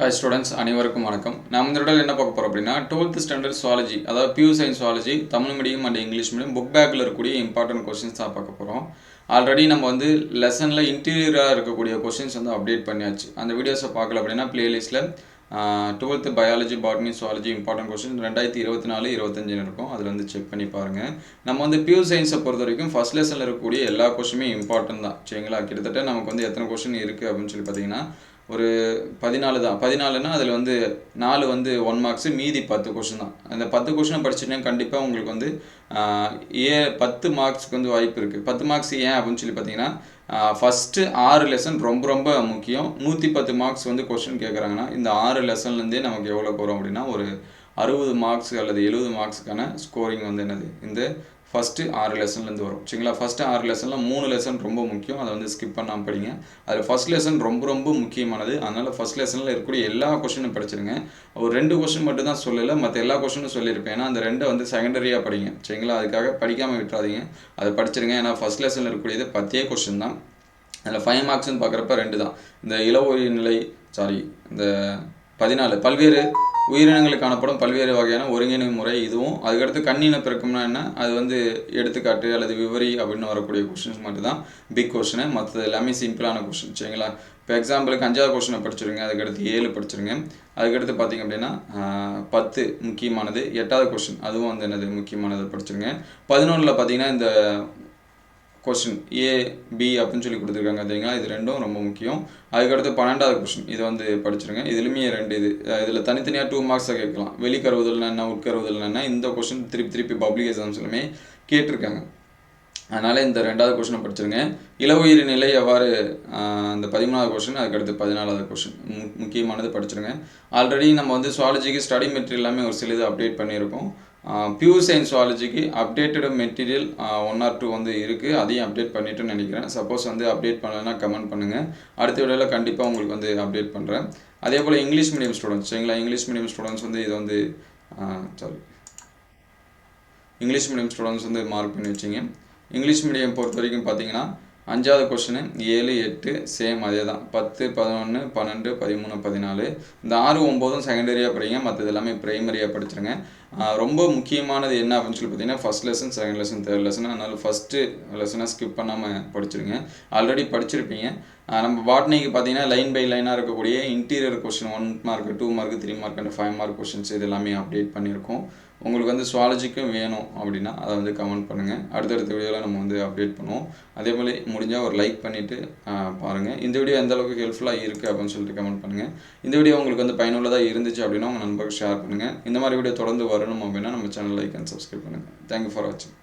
Hi students அனைவருக்கும் வணக்கம். நம்ம இந்த இடத்துல என்ன பார்க்க போகிறோம் அப்படின்னா டுவெல்த் ஸ்டாண்டர்ட் சுவாலஜி அதாவது pure science zoology Tamil medium and English medium book பேக்கில் இருக்கக்கூடிய இம்பார்ட்டன்ட் கொஸ்டின்ஸ் தான் பார்க்க போகிறோம் ஆல்ரெடி நம்ம வந்து லெசனில் இன்டீரியராக இருக்கக்கூடிய கொஸ்டின்ஸ் வந்து அப்டேட் பண்ணியாச்சு. அந்த வீடியோஸை பார்க்கல அப்படின்னா பிளேலிஸ்ட்டில் twelfth biology botany zoology important question ரெண்டாயிரத்தி இருபத்தி நாலு இருபத்தஞ்சுன்னு இருக்கும். அதில் வந்து செக் பண்ணி பாருங்கள் நம்ம வந்து பியூ சயின்ஸை பொறுத்த வரைக்கும் ஃபஸ்ட் லெசனில் இருக்கக்கூடிய எல்லா கொஸ்டினுமே இம்பார்ட்டன்ட் தான். சரிங்களா? கிட்டத்தட்ட நமக்கு வந்து எத்தனை கொஸ்டின் இருக்குது அப்படின்னு சொல்லி பார்த்தீங்கன்னா ஒரு பதினாலு தான். பதினாலுன்னா அதில் வந்து நாலு வந்து ஒன் மார்க்ஸு மீதி பத்து கொஷின் தான். அந்த பத்து கொஷினை படிச்சுட்டே கண்டிப்பாக உங்களுக்கு வந்து ஏ பத்து மார்க்ஸ்க்கு வந்து வாய்ப்பு இருக்குது பத்து மார்க்ஸ் ஏன் அப்படின்னு சொல்லி பார்த்தீங்கன்னா ஃபஸ்ட்டு ஆறு லெசன் ரொம்ப ரொம்ப முக்கியம். நூற்றி பத்து மார்க்ஸ் வந்து கொஷின் கேட்குறாங்கன்னா இந்த ஆறு லெசன்லேருந்தே நமக்கு எவ்வளோ போகிறோம் அப்படின்னா ஒரு அறுபது மார்க்ஸ் அல்லது எழுபது மார்க்ஸுக்கான ஸ்கோரிங் வந்து என்னது? இந்த ஃபஸ்ட்டு ஆறு லெசன்லேருந்து வரும். சரிங்களா? ஃபஸ்ட்டு ஆறு லெசனில் மூணு லெசன் ரொம்ப முக்கியம். அதை வந்து ஸ்கிப் பண்ணாமல் படிங்க. அதில் ஃபஸ்ட் லெசன் ரொம்ப ரொம்ப முக்கியமானது. அதனால் ஃபஸ்ட் லெசனில் இருக்கக்கூடிய எல்லா கொஷினும் படிச்சிருங்க. ஒரு ரெண்டு கொஷின் மட்டும் தான் சொல்லலை. மற்ற எல்லா கொஷினும் சொல்லியிருப்பேன். ஏன்னா அந்த ரெண்டை வந்து செகண்டரியாக படிங்க. சரிங்களா? அதுக்காக படிக்காமல் விட்டுறாதீங்க. அதை படிச்சிருங்க. ஏன்னா ஃபஸ்ட் லெசனில் இருக்கக்கூடியது பத்தே கொஷின் தான். அதில் ஃபைவ் மார்க்ஸ்னு பார்க்குறப்ப ரெண்டு தான். இந்த இளவோரி நிலை சாரி இந்த பதினாலு. பல்வேறு உயிரினங்களுக்கு காணப்படும் பல்வேறு வகையான ஒருங்கிணை முறை இதுவும். அதுக்கடுத்து கண்ணின பிறக்கம்னா என்ன? அது வந்து எடுத்துக்காட்டு அல்லது விவரி அப்படின்னு வரக்கூடிய கொஷின்ஸ் மட்டும் தான் பிக் கொஷினு மற்றது எல்லாமே சிம்பிளான கொஷின் சரிங்களா? இப்போ எக்ஸாம்பிளுக்கு அஞ்சாவது கொஷினை படிச்சிருங்க. அதுக்கடுத்து ஏழு படிச்சிருங்க. அதுக்கடுத்து பார்த்தீங்க அப்படின்னா பத்து முக்கியமானது. எட்டாவது கொஷின் அதுவும் வந்து என்னது? முக்கியமானது படிச்சிருங்க. பதினொன்றில் பார்த்தீங்கன்னா இந்த கொஸ்டின் ஏ பி அப்படின்னு சொல்லி கொடுத்துருக்காங்க சரிங்களா இது ரெண்டும் ரொம்ப முக்கியம். அதுக்கடுத்து பன்னெண்டாவது கொஸ்டின் இது வந்து படிச்சிருங்க. இதுலையுமே ரெண்டு இது. இதில் தனித்தனியாக டூ மார்க்ஸை கேட்கலாம். வெளிக்கருவதில் என்ன உட்கருவதில் என்ன இந்த கொஸ்டின் திருப்பி திருப்பி பப்ளிக் எக்ஸாம்ஸ்லுமே கேட்டிருக்காங்க. அதனால் இந்த ரெண்டாவது கொஷினை படிச்சிருங்க. இளவுயிர் நிலை எவ்வாறு இந்த பதிமூணாவது கொஷின் அதுக்கடுத்து பதினாலாவது கொஷின் முக்கியமானது படிச்சிருங்க. ஆல்ரெடி நம்ம வந்து சுவாலஜிக்கு ஸ்டடி மெட்டீரியல் எல்லாமே ஒரு சில இது அப்டேட் பண்ணியிருக்கோம். Pure science சுவாலஜிக்கு updated material one or two வந்து இருக்குது அதையும் அப்டேட் பண்ணிட்டுன்னு நினைக்கிறேன். சப்போஸ் வந்து அப்டேட் பண்ணலைன்னா கமெண்ட் பண்ணுங்கள் அடுத்த வீடியோவில் கண்டிப்பாக உங்களுக்கு வந்து அப்டேட் பண்ணுறேன் அதே போல் இங்கிலீஷ் மீடியம் ஸ்டூடெண்ட்ஸ் சரிங்களா? இங்கிலீஷ் மீடியம் ஸ்டூடெண்ட்ஸ் வந்து இது வந்து சாரி இங்கிலீஷ் மீடியம் ஸ்டூடெண்ட்ஸ் வந்து மார்க் பண்ணி வச்சிங்க. இங்கிலீஷ் மீடியம் பொறுத்த வரைக்கும் பார்த்தீங்கன்னா அஞ்சாவது கொஷினு ஏழு எட்டு சேம் அதே தான் பத்து பதினொன்று பன்னெண்டு பதிமூணு பதினாலு. இந்த ஆறு ஒம்போதும் செகண்டரியாக படிங்க. மற்றது எல்லாமே ப்ரைமரியாக படிச்சிருங்க. ரொம்ப முக்கியமானது என்ன அப்படின்னு சொல்லி பார்த்தீங்கன்னா first lesson second lesson third lesson அதனால் ஃபஸ்ட்டு லெசனை ஸ்கிப் பண்ணாமல் படிச்சிருங்க. ஆல்ரெடி படிச்சிருப்பீங்க. நம்ம பாட்னிக்கு பார்த்தீங்கன்னா லைன் பை லைனாக இருக்கக்கூடிய interior question one mark two mark three mark and five mark questions இது எல்லாமே அப்டேட் பண்ணியிருக்கோம். உங்களுக்கு வந்து சுவாலஜிக்கும் வேணும் அப்படின்னா அதை வந்து கமெண்ட் பண்ணுங்கள் அடுத்தடுத்த வீடியோவில் நம்ம வந்து அப்டேட் பண்ணுவோம். அதே மாதிரி முடிஞ்சால் ஒரு லைக் பண்ணிவிட்டு பாருங்கள் இந்த வீடியோ எந்த அளவுக்கு ஹெல்ப்ஃபுல்லாக இருக்குது அப்படின்னு சொல்லிட்டு கமெண்ட் பண்ணுங்கள் இந்த வீடியோ உங்களுக்கு வந்து பயனுள்ளதாக இருந்துச்சு அப்படின்னா உங்கள் நண்பர்கள் ஷேர் பண்ணுங்கள் இந்த மாதிரி வீடியோ தொடர்ந்து வரணும் அப்படின்னா நம்ம சேனல் லைக் அண்ட் சப்ஸ்கிரைப் பண்ணுங்கள் தேங்க்யூ ஃபார் வாட்சிங்